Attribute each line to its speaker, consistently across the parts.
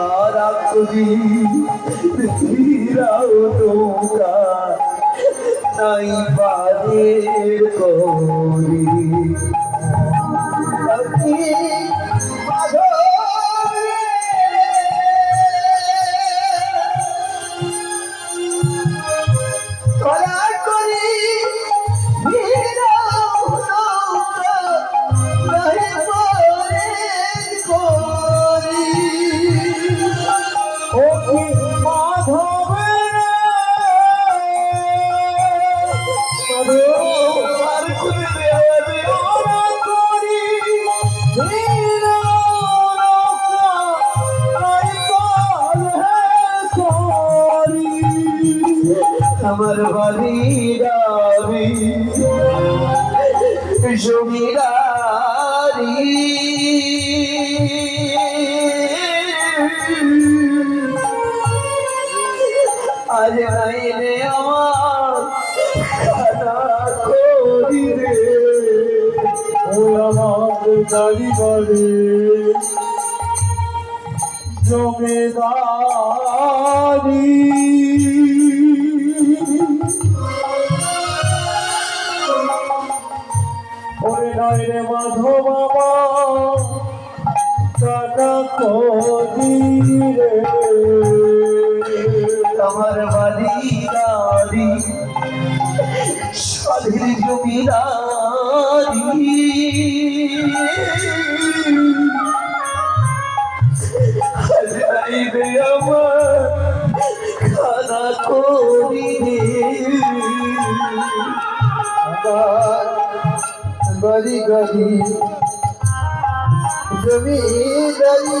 Speaker 1: তারা করি পৃথিবীরাও তোমরা। নাই বাদের করি। আমার বাড়ি রাবি জমিদারি। আজ আইনে আমার করি রে। ও আমার গাড়ি বাড়ি। জমিদারি। রে আমার বাড়ি গাড়ি স্বাধীন জমিদারি। হাজাইবে আমার খানা করি
Speaker 2: গরি গরি জমিদারি।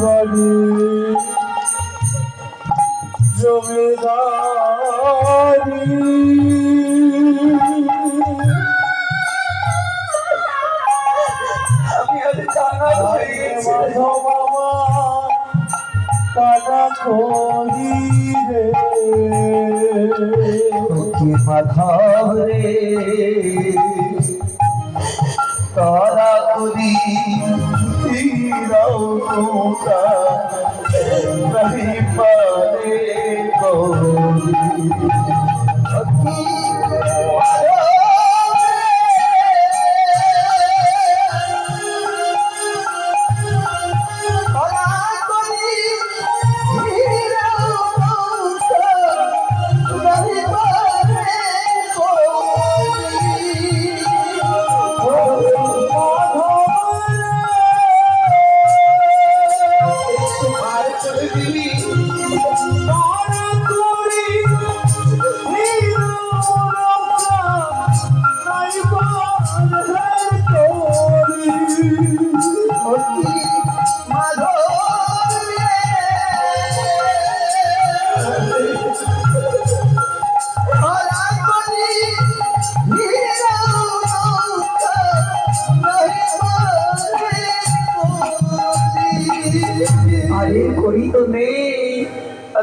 Speaker 1: বাড়ি। জমিদারি। আমি আজ টাকা হয়ে গেছি টাকা করি রে। কি মাধব রে, তারা করি रहूंगा नहीं पाने को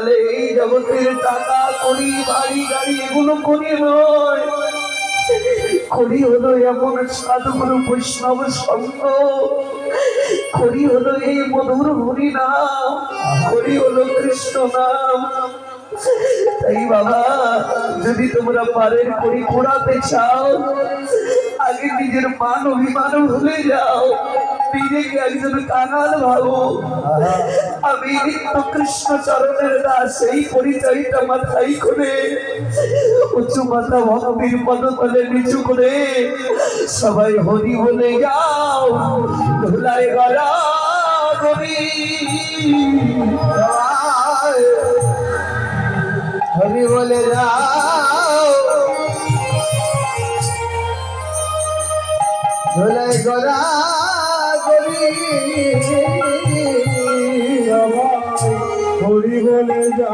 Speaker 1: তাহলে এই জগতের টাকা করি বাড়ি, গাড়ি এগুলো করি নয়। করি হলো এমন সাধুগুরু বৈষ্ণব সঙ্গ করি হলো এই মধুর হরি নাম। করি হলো কৃষ্ণ নাম। তাই বাবা, যদি তোমরা পারের করি ঘোরাতে চাও, আগে নিজের মান অভিমান ভুলে যাও। পীরে একজন কাঙাল কৃষ্ণ চরণের দাস এই পরিচয়টা মাথায় করে উঁচু মাথা ভক্তির পদ করে নিচু করে সবাই হরি বলে যাও ধুলায় গলা
Speaker 2: করি বলে যাও
Speaker 3: ধুলায়
Speaker 2: গলা হরি বলে যা